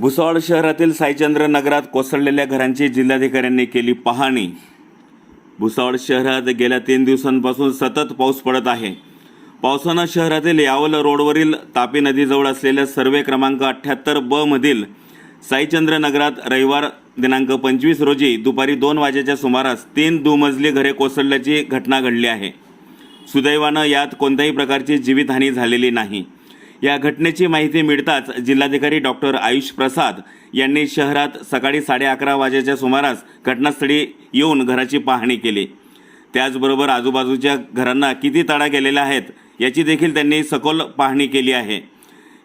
भुसावळ शहरातील साईचंद्र नगरात कोसळलेल्या घरांची जिल्हाधिकाऱ्यांनी केली पाहणी. भुसावळ शहरात गेल्या तीन दिवसांपासून सतत पाऊस पडत आहे. पावसानं शहरातील यावल रोडवरील तापी नदीजवळ असलेल्या सर्वे क्रमांक अठ्ठ्याहत्तर ब मधील साईचंद्र नगरात रविवार दिनांक पंचवीस रोजी दुपारी दोन वाजेच्या सुमारास तीन दुमजली घरे कोसळल्याची घटना घडली आहे. सुदैवानं यात कोणत्याही प्रकारची जीवितहानी झालेली नाही. या घटनेची माहिती मिळताच जिल्हाधिकारी डॉक्टर आयुष प्रसाद यांनी शहरात सकाळी साडे अकरा वाजेच्या सुमारास घटनास्थळी येऊन घराची पाहणी केली. त्याचबरोबर आजूबाजूच्या घरांना किती तडा गेलेल्या आहेत याची देखील त्यांनी सखोल पाहणी केली आहे.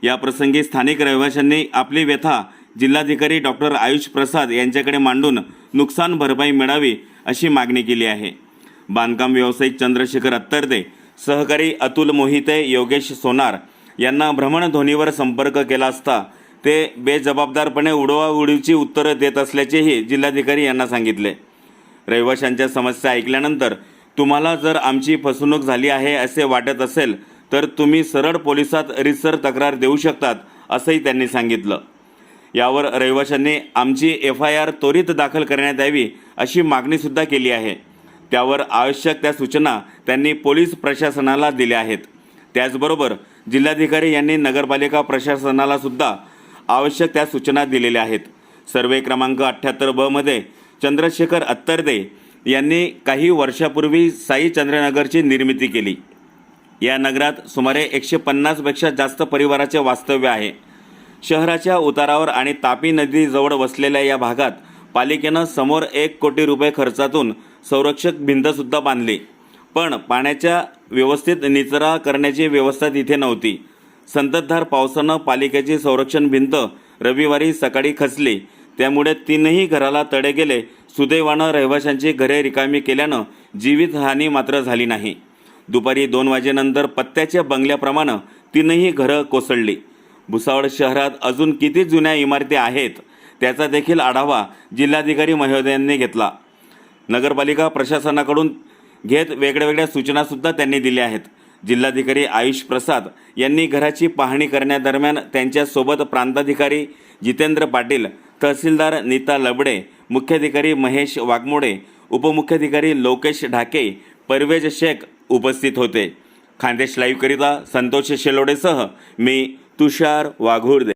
या प्रसंगी स्थानिक रहिवाशांनी आपली व्यथा जिल्हाधिकारी डॉक्टर आयुष प्रसाद यांच्याकडे मांडून नुकसान भरपाई मिळावी अशी मागणी केली आहे. बांधकाम व्यावसायिक चंद्रशेखर अत्तरदे सहकारी अतुल मोहिते योगेश सोनार यांना भ्रमणध्वनीवर संपर्क केला असता ते बेजबाबदारपणे उडवाउडीची उत्तरं देत असल्याचेही जिल्हाधिकारी यांना सांगितले. रहिवाशांच्या समस्या ऐकल्यानंतर तुम्हाला जर आमची फसवणूक झाली आहे असे वाटत असेल तर तुम्ही सरळ पोलिसात रिसर तक्रार देऊ शकतात असंही त्यांनी सांगितलं. यावर रहिवाशांनी आमची एफ आय आर त्वरित दाखल करण्यात यावी अशी मागणीसुद्धा केली आहे. त्यावर आवश्यक त्या सूचना त्यांनी पोलीस प्रशासनाला दिल्या आहेत. त्याचबरोबर जिल्हाधिकारी यांनी नगरपालिका प्रशासनाला सुद्धा आवश्यक त्या सूचना दिलेल्या आहेत. सर्वे क्रमांक अठ्ठ्याहत्तर ब मध्ये चंद्रशेखर अत्तरदे यांनी काही वर्षापूर्वी साई चंद्रनगरची निर्मिती केली. या नगरात सुमारे एकशे पन्नासपेक्षा जास्त परिवाराचे वास्तव्य आहे. शहराच्या उतारावर आणि तापी नदीजवळ वसलेल्या या भागात पालिकेनं समोर एक कोटी रुपये खर्चातून संरक्षक भिंतसुद्धा बांधली. पण पाण्याच्या व्यवस्थित निचरा करण्याची व्यवस्था तिथे नव्हती. संततधार पावसानं पालिकेची संरक्षण भिंत रविवारी सकाळी खचली. त्यामुळे तीनही घराला तडे गेले. सुदैवानं रहिवाशांची घरे रिकामी केल्यानं जीवितहानी मात्र झाली नाही. दुपारी दोन वाजेनंतर पत्त्याच्या बंगल्याप्रमाणे तीनही घरं कोसळली. भुसावळ शहरात अजून किती जुन्या इमारती आहेत त्याचा देखील आढावा जिल्हाधिकारी महोदयांनी घेतला. नगरपालिका प्रशासनाकडून घेत वेगळ्या वेगळ्या सूचनासुद्धा त्यांनी दिल्या आहेत. जिल्हाधिकारी आयुष प्रसाद यांनी घराची पाहणी करण्यादरम्यान त्यांच्यासोबत प्रांताधिकारी जितेंद्र पाटील तहसीलदार नीता लबडे मुख्याधिकारी महेश वाघमोडे उपमुख्याधिकारी लोकेश ढाके परवेज शेख उपस्थित होते. खानदेश लाईव्हकरिता संतोष शेलोडेसह मी तुषार वाघुर्दे.